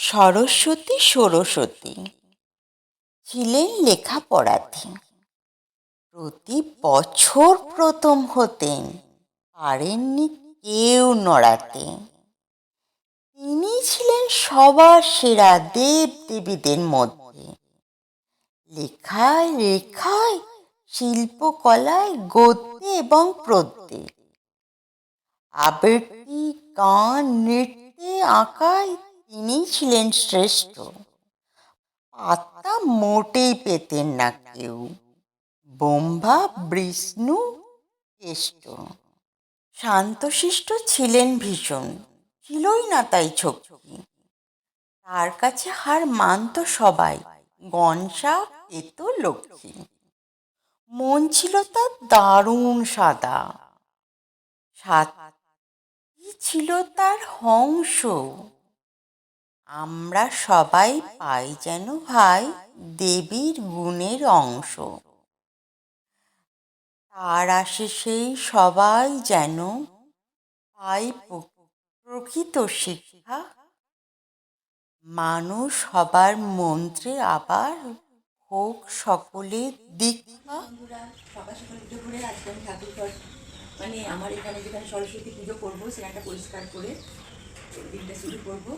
সরস্বতী সরস্বতী। ছিলেন লেখাপড়াতে প্রতি বছর প্রথম হতেন। পারেননি কেউ নড়াতে। তিনি ছিলেন সবার সেরা দেব দেবীদের মধ্যে। লেখায় রেখায় শিল্পকলায় গদ্যে এবং পদ্যে আবৃত্তি, গান, নৃত্যে আঁকায় তিনি ছিলেন শ্রেষ্ঠ। পাত্তা মোটেই পেতেন না কেউ। বোম্বা বিষ্ণু, কেষ্ট। শান্তশিষ্ট ছিলেন ভীষণ। ছিলই না তাই শক্তি। তার কাছে হার মানত সবাই। গনসা পেত লক্ষ্মী। মন ছিল তার দারুণ সাদা। সাথী ছিল তার হংস? আমরা সবাই পাই যেন ভাই দেবীর গুণের অংশ। তার আশিসেই সবাই যেন পাই প্রকৃত শিক্ষা। মানুষ হবার মন্ত্রে আবার হোক দীক্ষা। সকাল ঠাকুর মানে আমার এখানে যেখানে সরস্বতী পুজো করব, সেখানটা পরিষ্কার করে দিনটা শুরু করব।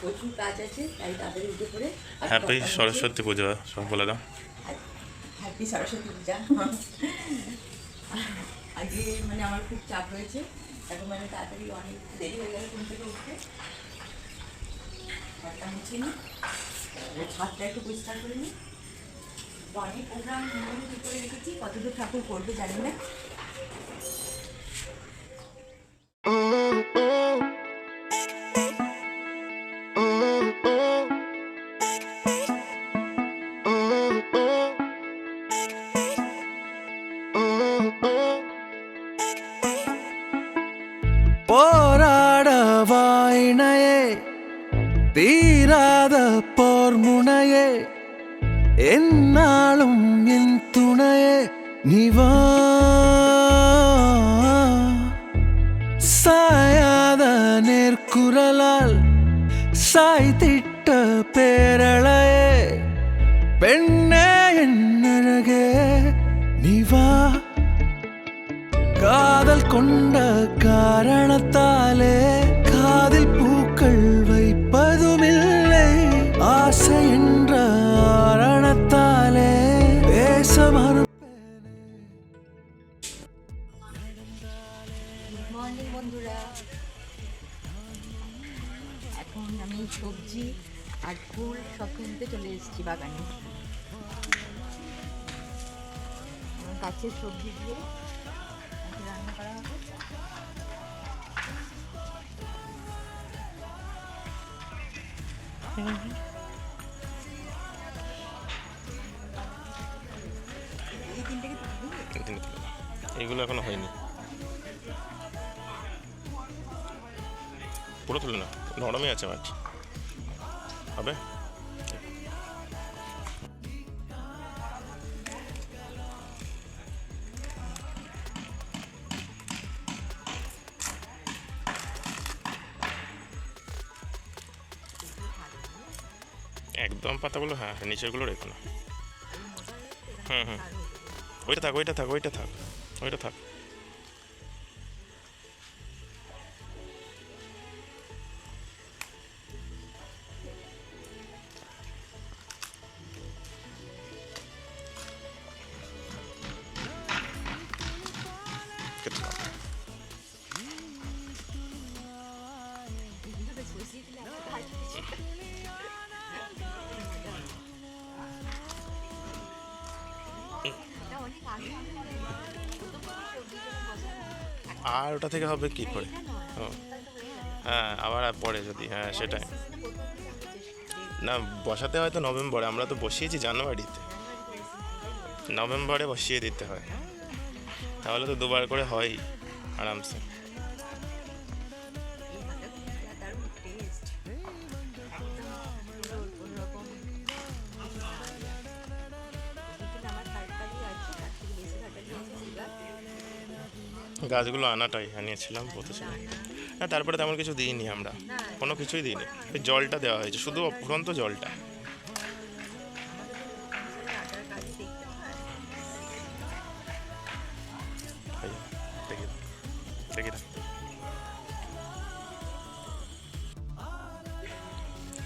প্রচুর কাজ আছে তাই উঠে পড়ে হ্যাপি সরস্বতী পুজো সব বলে দাও। হ্যাপি সরস্বতী পূজা। আজকে মানে আমার খুব চাপ রয়েছে এখন মানে তাড়াতাড়ি অনেক দেরি হয়ে গেল ঘুম থেকে উঠতে। ঘরটা মুছে নিই। ছাদটা একটু পরিষ্কার করে তো অনেক প্রোগ্রাম ঠিক করে রেখেছি কতদূর ঠাকুর করবে জানি না। போராட வாயினையே தீராத போர் முனையே என்னாலும் என் துணையே நிவா சாயாத நேர்குரலால் சாய்த்திட்ட பேர் കൊണ്ട കാരണത്താലേ കാതിൽ പൂക്കൾ വയ്പ്പതുമില്ലേ ആശ എன்ற ആരണത്താലേ പേശമറു বন্ধুরা এখন আমি সবজি আর ফুল সব কিনতে চলে এসেছি বাগানে গাছের সবজি দিয়ে এগুলো এখনও হয়নি। পুরো তুলে না নরমই আছে মাছ। হবে একদম পাতাগুলো হ্যাঁ হ্যাঁ, নিচেরগুলো রেখো না। হুম হুম। ওইটা থাক ওইটা থাক ওইটা থাক ওইটা থাক। আর ওটা থেকে হবে কি করে? হ্যাঁ আবার পরে যদি হ্যাঁ সেটাই। না, বসাতে হয়তো নভেম্বরে, আমরা তো বসিয়েছি জানুয়ারিতে। নভেম্বরে বসিয়ে দিতে হয়। তাহলে তো দুবার করে হয় আরামসে। গাছগুলো আনাটাই, আনিয়েছিলাম বলতেছিলাম না, তারপরে তেমন কিছু দিইনি আমরা। কোনো কিছুই দিইনি। ওই জলটা দেওয়া হয়েছে, শুধু অফুরন্ত জলটা।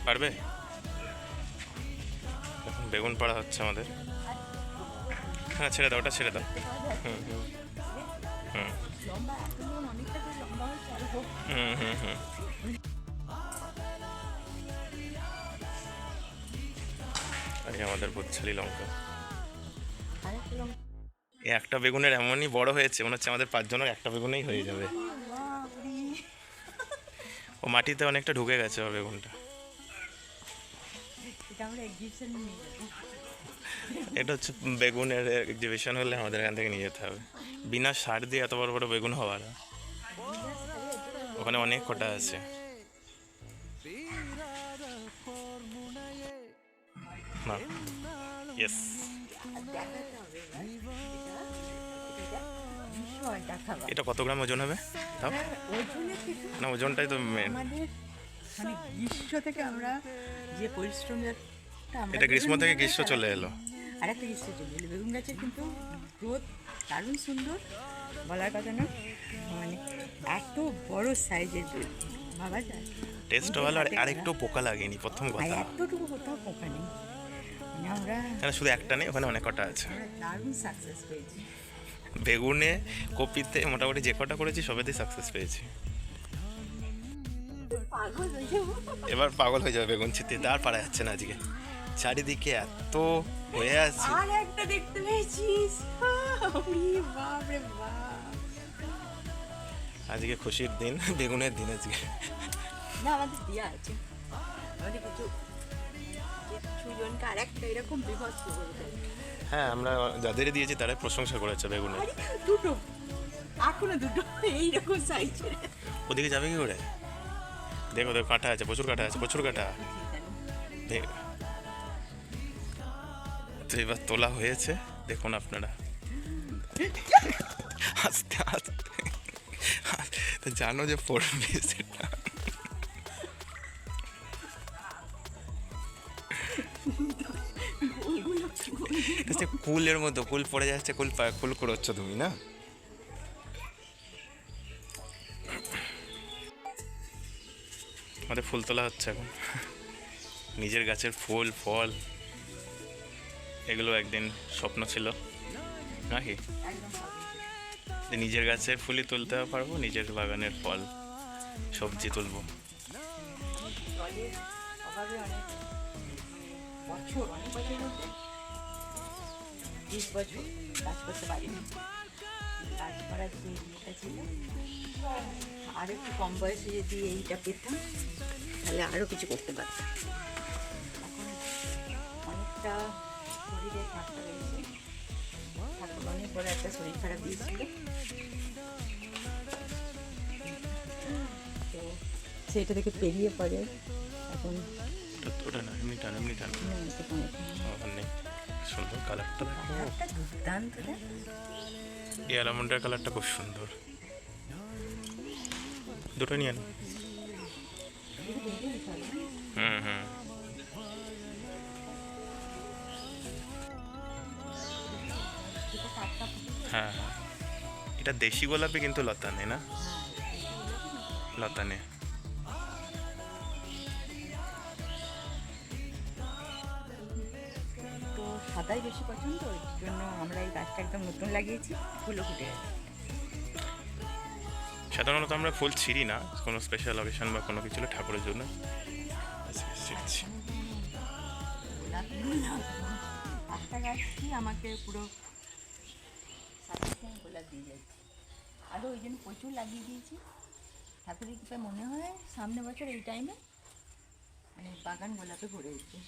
পারবে? এখন বেগুন পাড়া হচ্ছে আমাদের। হ্যাঁ ছেড়ে দাও, ওটা ছেড়ে দাও। হুম হুম হুম। লম্বা এখন অনেকটা করে লম্বা হয়েছে আরও হোক। হুম হুম হুম। এই আমাদের বুচ্ছালি লঙ্কা। একটা এই একটা বেগুনের এমনই বড় হয়েছে মনে হচ্ছে আমাদের পাঁচজনের একটা বেগুনেই হয়ে যাবে। ও মাটিতে অনেকটা ঢুকে গেছে ওর বেগুনটা। এটা আমরা এক্সিবিশন নিয়ে যাব। এটা হচ্ছে বেগুনের এক্সিবিশন হলে আমাদের এখান থেকে নিয়ে যেতে হবে। বিনা সার দিয়ে এত বড় বড় বেগুন হওয়ার। ওখানে অনেক কটা আছে। না। ইয়েস এটা কত গ্রাম ওজন হবে? না ওজনটাই তো মেন মানে গ্রীষ্ম থেকে আমরা যে এটা গ্রীষ্ম থেকে গ্রীষ্ম চলে এলো। আর একটা গ্রীষ্ম চলে এলো বেগুন গাছের কিন্তু গ্রোথ দারুণ সুন্দর বলার কথা না। মানে এত বড় সাইজের ভাবা যায়? টেস্ট ভালো আর আরেকটু পোকা লাগেনি প্রথম কথা। এতটুকু কোথাও পোকা নেই। মানে আমরা শুধু একটা নেই ওখানে অনেক কটা আছে দারুণ সাকসেস পেয়েছি। বেগুনে কপিতে মোটামুটি যে কটা করেছি সবেতেই সাকসেস পেয়েছি। এবার পাগল হয়ে যাবে বেগুন ছিতে তার পারা যাচ্ছে না আজকে। চারিদিকে এত হয়ে আছে। আর একটা দেখতে পেয়েছিস। বাপ। আজকে খুশির দিন বেগুনের দিন আজকে। না আমাদের দেওয়া আছে। আমাদের কিছু কিছু আর একটা এরকম বিভৎস হ্যাঁ আমরা যাদের দিয়েছি তারাই প্রশংসা করেছে বেগুনের। আরে দুটো। এখনও দুটো। এইরকম সাইজের। ওদিকে যাবে কি করে? দেখো দেখো কাঁটা আছে প্রচুর কাঁটা আছে প্রচুর কাঁটা। দেখ। তো এবার তোলা হয়েছে। দেখুন আপনারা। আস্তে আস্তে। তো জানো যে পড়বে সেটা। কুলের মতো। কুল পড়ে যাচ্ছে, কুল কুল করছ তুমি, না? আমাদের ফুল তোলা হচ্ছে এখন। নিজের গাছের ফুল, ফল। এগুলো একদিন স্বপ্ন ছিল, নাকি? নিজের গাছের ফুলই তুলতে পারব, নিজের বাগানের ফল, সবজি তুলবো। আর একটু কম বয়সে যদি এইটা পেতাম তাহলে আরও কিছু করতে পারতাম। অনেকটা ঠান্ডা রয়েছে। ঠাকুর অনেক বড় একটা শরীর খারাপ দিয়েছিল। তো সেটা থেকে পেরিয়ে পড়ে। এখন ওটা- না এমনি টান এমনি টান। নেই। সুন্দর কালারটা দেখো। দুর্দান্ত এই অ্যালামন্ডের কালারটা খুব সুন্দর। দুটো নিয়ে আন হ্যাঁ। এটা দেশি গোলাপি কিন্তু লতানে না? লতানে। তো সাদাই বেশি পছন্দ ওই জন্য আমরা এই গাছটা একদম নতুন লাগিয়েছি ফুলও ফুটে গেছে। সাধারণত আমরা ফুল ছিঁড়ি না কোনো স্পেশাল অকেশন বা কোনো কিছু ঠাকুরের জন্য। একটা গাছ কি আমাকে পুরো দিয়ে যাচ্ছে। আরও ওই জন্য প্রচুর লাগিয়ে দিয়েছি। ঠাকুরের কৃপায় মনে হয় সামনে বছর এই টাইমে মানে বাগান গোলাপে ভরে উঠবে।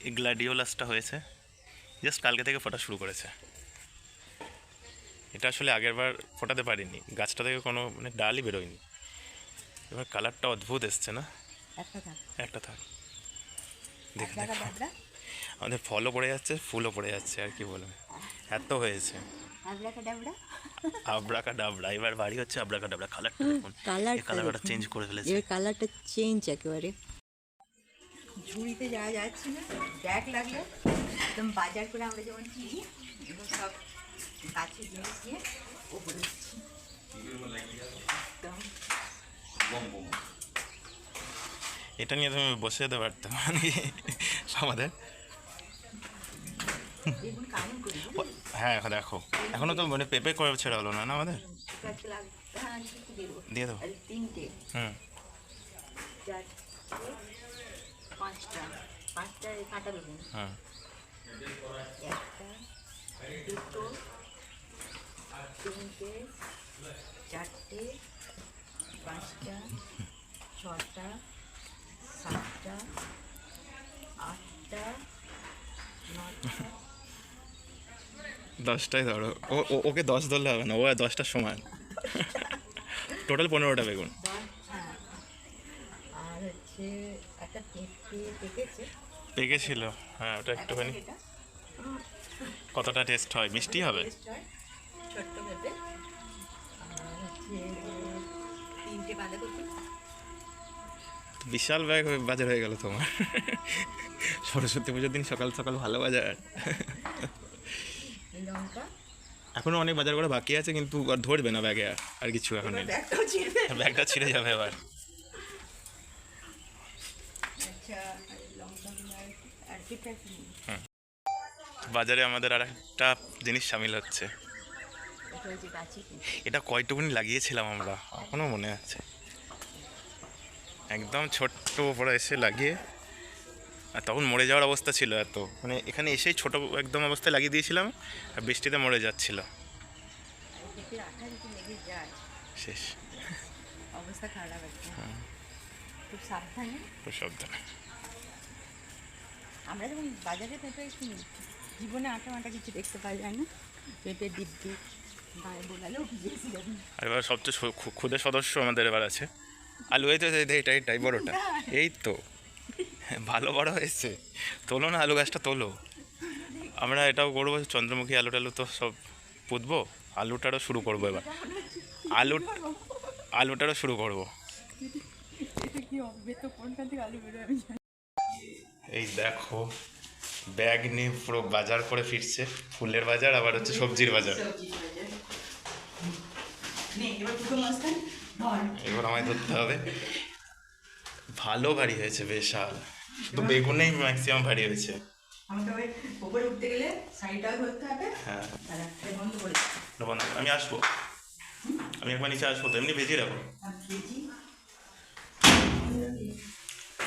এই গ্ল্যাডিওলাসটা হয়েছে। জাস্ট কালকে থেকে ফোটা শুরু করেছে। এটা আসলে আগের বার ফোটাতে পারিনি। গাছটা থেকে কোনো মানে ডালই বেরোয়নি। এবার কালারটা অদ্ভুত এসছে না? একটা থাক। একটা থাক। দেখে আমাদের ফলও পড়ে যাচ্ছে ফুলও পড়ে যাচ্ছে আর কি বলবে। এত হয়েছে। ডাবড়া আবরাকা এবার বাড়ি হচ্ছে আবরাকা ডাবরা কালারটা দেখুন কালারটা চেঞ্জ করে ফেলেছে। এর কালারটা চেঞ্জ একেবারে। ঝুড়িতে যাওয়া যাচ্ছে না ব্যাগ লাগল। একদম বাজার করে আমরা যেমন কিনি এবং সব কাছে জিনিস দিয়ে ওপরে এটা নিয়ে তুমি বসে যেতে পারতে মানে আমাদের হ্যাঁ এখন দেখো। এখনও তো মানে পেপে করে ছেড়ে হলো না না আমাদের? হ্যাঁ দিয়ে তিনটে হুম। পাঁচটা পাঁচটা কাঁটা বেগুন একটা দুটো তিনটে চারটে পাঁচটা ছটা সাতটা আটটা, নটা দশটাই ধরো। ও ওকে দশ ধরলে হবে না, ও দশটার সময়। টোটাল পনেরোটা বেগুন। পেকেছিল হ্যাঁ ওটা একটুখানি। কতটা টেস্ট হয়? মিষ্টি হবে? বিশাল ব্যাগ বাজার হয়ে গেল তোমার। সরস্বতী পুজোর দিন সকাল সকাল ভালো বাজার। লঙ্কা। এখনও অনেক বাজার করা বাকি আছে কিন্তু আর ধরবে না ব্যাগে আর আর কিছু এখন নেই। ব্যাগটা ছিঁড়ে যাবে এবার। আচ্ছা বাজারে আমাদের আর একটা জিনিস সামিল হচ্ছে। এটা কয়টুকুনি লাগিয়েছিলাম আমরা এখনও মনে আছে। একদম ছোট্ট উপরে এসে লাগিয়ে আর তখন মরে যাওয়ার অবস্থা ছিল এত। মানে এখানে এসেই ছোট একদম অবস্থায় লাগিয়ে দিয়েছিলাম আর বৃষ্টিতে মরে যাচ্ছিল। শেষ। অবস্থা খারাপ খুব সাবধানে। খুব সাবধানে। আমরা যখন বাজারে পেঁপে কিনি জীবনে আটা আটা কিছু দেখতে পাওয়া যায় না। পেঁপে দিব্যি আর এবার সবচেয়ে সু- খু- ক্ষুদে সদস্য আমাদের এবার আছে। আলু এই তো এটাই এটাই বড়োটা। এই তো। ভালো বড় হয়েছে। তোলো না আলু গাছটা তোলো। আমরা এটাও করব চন্দ্রমুখী আলু টালু তো সব পুঁতবো। আলুটারও শুরু করব এবার। আলু আলুটারও শুরু করব। এই দেখো ব্যাগ নিয়ে পুরো বাজার করে ফিরছে। ফুলের বাজার আবার হচ্ছে সবজির বাজার। এবার আমায় ধরতে হবে। ভালো ভারী হয়েছে বিশাল। শুধু বেগুনেই ম্যাক্সিমাম ভারী হয়েছে। আমাকে উঠতে গেলে হবে হ্যাঁ। আমি আসব। আমি একবার নিচে আসব তো এমনি ভেজে রাখো।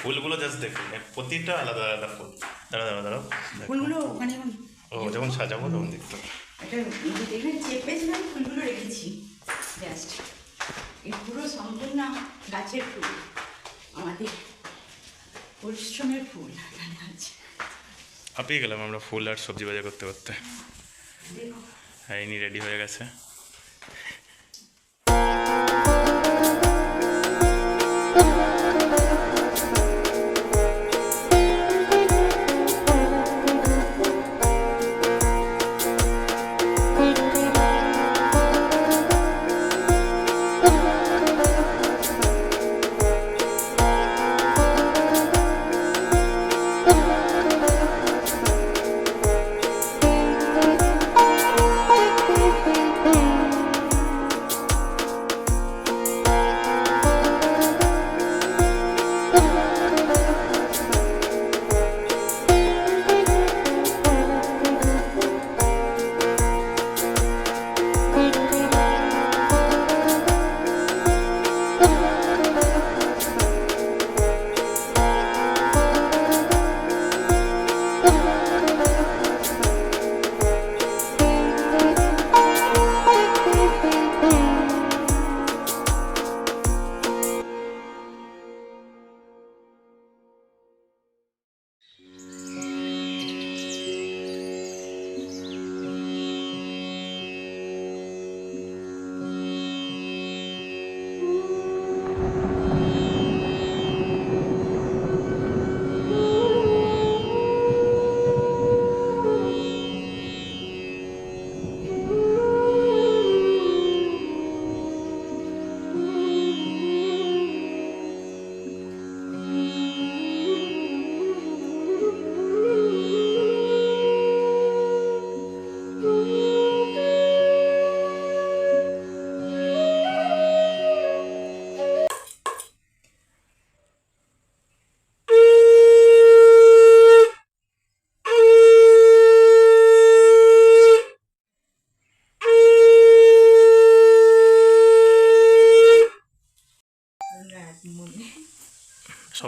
ফুলগুলো জাস্ট দেখুন প্রতিটা আলাদা আলাদা ফুল। দাঁড়া দাঁড়া দাঁড়াও। ফুলগুলো ওখানে ও যখন সাজাবো তখন দেখতে এখানে ফুলগুলো রেখেছি জাস্ট এই পুরো সম্পূর্ণ গাছের ফুল। আমাদের পরিশ্রমের ফুল এখানে আছে। হাঁপিয়ে গেলাম আমরা ফুল আর সবজি বাজার করতে করতে। হ্যাঁ ইনি রেডি হয়ে গেছে।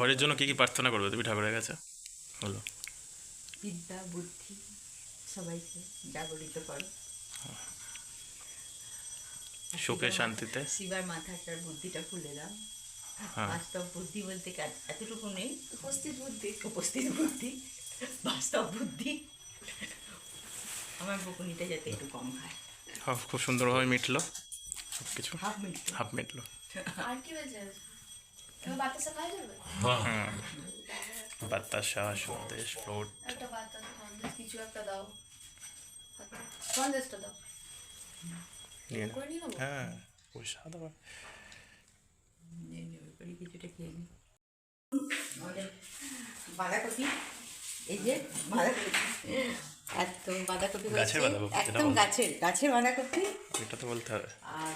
সবার জন্য কি কি প্রার্থনা করবে? তুমি ঠাকুরের কাছে বলো। বিদ্যা বুদ্ধি সবাইকে জাগরিত করো। সুখে শান্তিতে। শিবার মাথাটার বুদ্ধিটা খুলে দাও। হ্যাঁ। বাস্তব বুদ্ধি বলতে কাজ- এতটুকু নেই। উপস্থিত বুদ্ধি উপস্থিত বুদ্ধি বাস্তব বুদ্ধি। আমার বকুনিটা যাতে একটু কম খায় হ্যাঁ, খুব সুন্দরভাবে মিটলো। সব কিছু হাফ মিটলো। হাফ মিটলো। আর কি বলছে তুমি বাতাসা সন্দেশ ফ্রুট একটা বাতাসা সন্দেশ কিছু একটা দাও। সন্দেশটা দাও। হ্যাঁ কিছুটা খেয়ে বাঁধাকপি? এই যে বাঁধাকপি। একদম বাঁধাকপি গাছের বাঁধাকপি, একদম গাছের গাছের বাঁধাকপি। এটা তো বলতে হবে। আর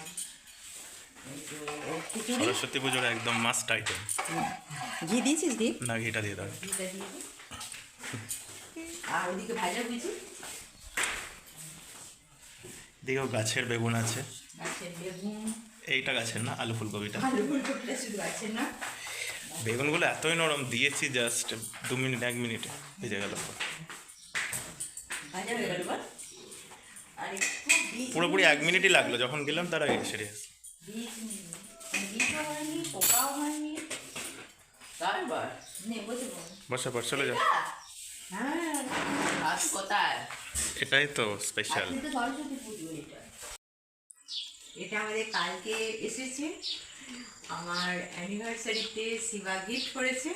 সরস্বতী পুজোর একদম মাস্ট আইটেম ঘি দিয়েছিস ঘি না ঘিটা দিয়ে দাও। আর ওদিকে ভাজা বুঝি দিকেও গাছের বেগুন আছে। গাছের বেগুন। এইটা গাছের না আলু ফুলকপিটা। আলু ফুলকপিটা শুধু গাছের না? বেগুনগুলো এতই নরম দিয়েছি জাস্ট দু মিনিট এক মিনিটে ভেজে গেল। হয়ে পুরোপুরি এক মিনিটই লাগল যখন গেলাম তার আগে সেরে। বীজ বীজও হয়নি পোকাও হয়নি তারপর নে বসে বসে পর চলে যাও। হ্যাঁ আজ কোথায় এটাই তো স্পেশাল আজকে তো সরস্বতী পুজো এটা এটা আমাদের কালকে এসেছে। আমার অ্যানিভার্সারিতে শিবা গিফট করেছে।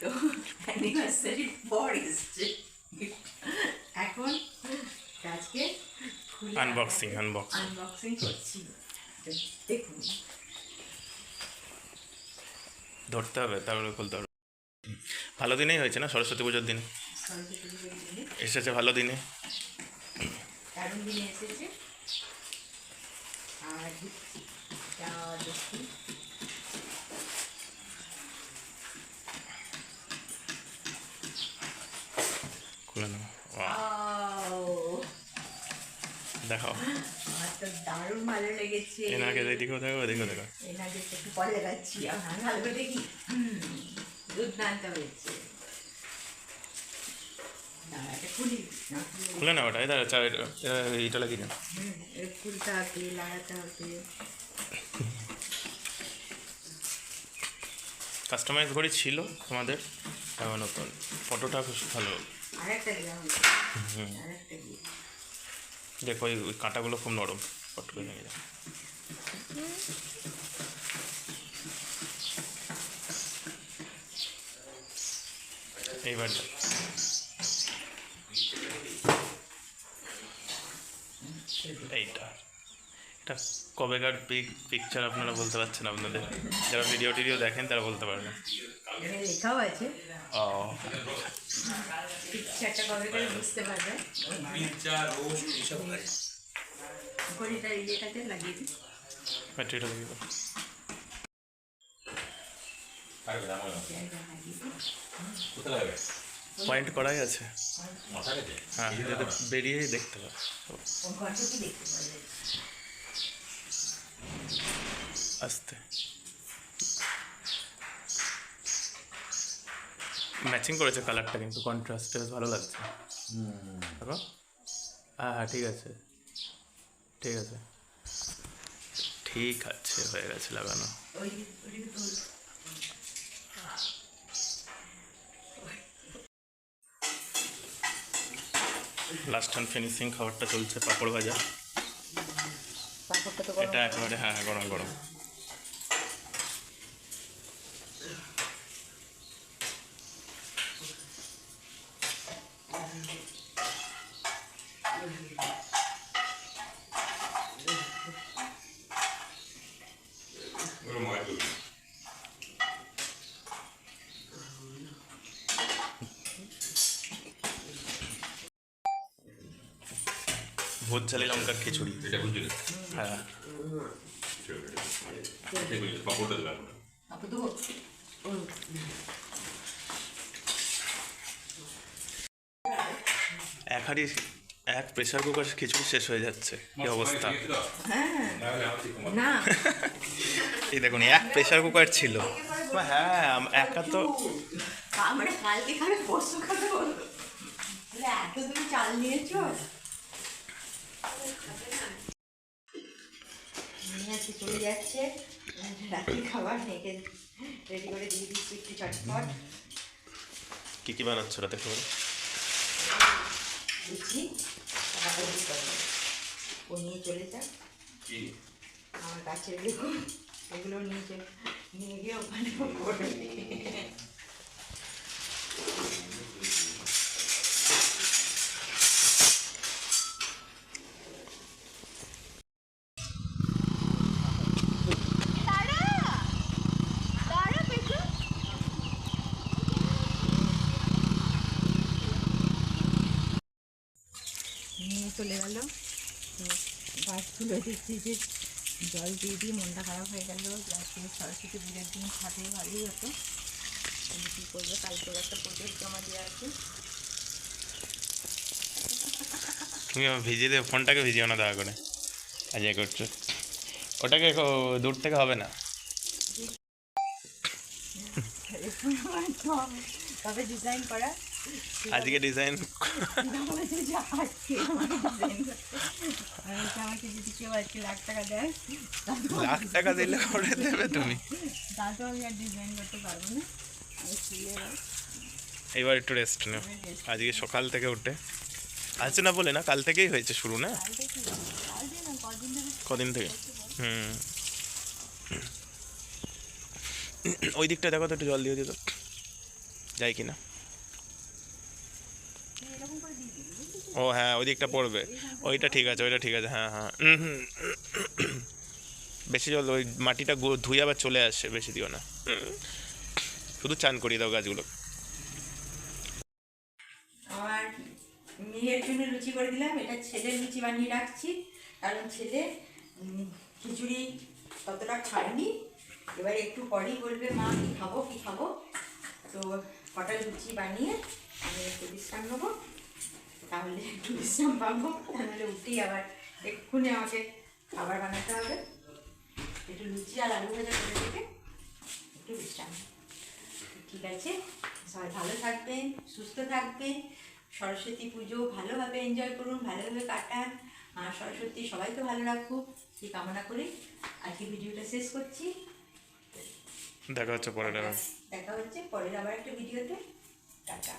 তো অ্যানিভার্সারির পর এসছে। এখন আজকে আনবক্সিং আনবক্সিং আনবক্সিং করছি। দেখুন। ধরতে হবে তারপরে খুলতে হবে ভালো দিনেই হয়েছে না? সরস্বতী পুজোর দিন। সরস্বতী পুজোর দিনে। এসেছে ভালো দিনে। দারুণ দিনে এসেছে। আর এটা দেখি খুলে নাও Wow, আও, দেখাও আমার তো দারুণ ভালো লেগেছে। এনাকে দেখো এদিকেও দেখো এনাকে একটু পরে দেখাচ্ছি আমার ভালো করে দেখি। দুর্দান্ত হয়েছে। খুলি। না না ওটা এটা চা এটা- লাগিয়ে খুলতে হবে লাগাতে হবে। কাস্টমাইজ ঘড়ি ছিল তোমাদের এবার নতুন। ফটোটা খুব ভালো। আর একটা দিলাম আর একটা দিই দেখো ওই ওই কাঁটাগুলো খুব নরম। ফট করে ভেঙে যায় এইবার এইটা। এটা কবেকার পিক পিকচার আপনারা বলতে পারছেন আপনাদের। যারা ভিডিও টিডিও দেখেন তারা বলতে পারবেন। এখানে লেখাও আছে। ও। পিকচারটা কবে করে বুঝতে পারবে। ঘড়িটা লাগিয়ে দিই। ব্যাটারিটা লাগিয়ে পয়েন্ট করাই আছে। হ্যাঁ যাতে বেরিয়েই দেখতে পাবে আস্তে। ম্যাচিং করেছে কালারটা কিন্তু কন্ট্রাস্ট ভালো লাগছে। দেখো হ্যাঁ হ্যাঁ ঠিক আছে। ঠিক আছে। ঠিক আছে হয়ে গেছে লাগানো। লাস্ট অ্যান্ড ফিনিশিং খাবারটা চলছে পাঁপড় ভাজা। এটা একেবারে হ্যাঁ হ্যাঁ গরম গরম ভোজ চালি লঙ্কার খিচুড়ি এটা বুঝলি হ্যাঁ পাপড়টা দেবে এখন। পাঁপড় দেবো ও এক হাঁড়ি এক প্রেশার কুকার খিচুড়ি শেষ হয়ে যাচ্ছে। কি অবস্থা? না এই দেখুন এক প্রেশার কুকার ছিল। হ্যাঁ একা তো আমরা কালকে খাবে পরশু খাবে বলো তাহলে এত তুমি চাল নিয়েছো? চলে যাচ্ছে। রাত্রি খাবার মেয়েকে রেডি করে দিয়ে দিচ্ছি একটু চটপট কি কি বানাচ্ছ রাতে খাবার? ও নিয়ে চলে যাক। কি? আমার গাছের বেগুন এগুলো নিয়ে চলে নিয়ে গিয়ে ওখানে গাছগুলো দেখছি যে জল দিয়ে দিয়ে মনটা খারাপ হয়ে গেল। আজকে সরস্বতী পুজোর দিন খাতে ভালোই হতো। কিন্তু কী করব? কালকে একটা প্রজেক্ট জমা দেওয়া আছে। তুমি আমার ভিজিয়ে দেবে ফোনটাকে ভিজিও না দয়া করে। আজ এ করছ। ওটাকে দূর থেকে হবে না। তবে ডিজাইন করা আজকে ডিজাইন লাখ টাকা দিলে করে দেবে তুমি এবার একটু রেস্ট নেও। আজকে সকাল থেকে উঠে। আজকে না বলে না কাল থেকেই হয়েছে শুরু না? কদিন থেকে? হুম। ওই দিকটা দেখো তো একটু জল দিয়ে দিত যাই কি না ও হ্যাঁ ওই দিকটা পড়বে। ওইটা ঠিক আছে, ওইটা ঠিক আছে হ্যাঁ হ্যাঁ। বেশি জল, ওই মাটিটা ধুয়ে আবার চলে আসে, বেশি দিও না। শুধু চান করিয়ে দাও গাছগুলো। মেয়ের জন্য লুচি করে দিলাম, এটা ছেলের লুচি বানিয়ে রাখছি। কারণ ছেলে খিচুড়ি ততটা খায়নি। এবার একটু পরেই বলবে, মা, কী খাব কী খাব? তো কটা লুচি বানিয়ে আমি একটু বিশ্রাম নেব। তাহলে একটু বিশ্রাম পাবো। তাহলে উঠেই আবার এক্ষুনি আমাকে খাবার বানাতে হবে। একটু লুচি আর আলু ভাজা করে থেকে একটু বিশ্রাম। ঠিক আছে? সবাই ভালো থাকবেন সুস্থ থাকবেন। সরস্বতী পুজো ভালোভাবে এনজয় করুন ভালোভাবে কাটান। আর সরস্বতী সবাই তো ভালো রাখুক। সেই কামনা করে? আজকে ভিডিওটা শেষ করছি। দেখা হচ্ছে পরে দেখা হচ্ছে পরের আবার একটা ভিডিওতে। টাটা।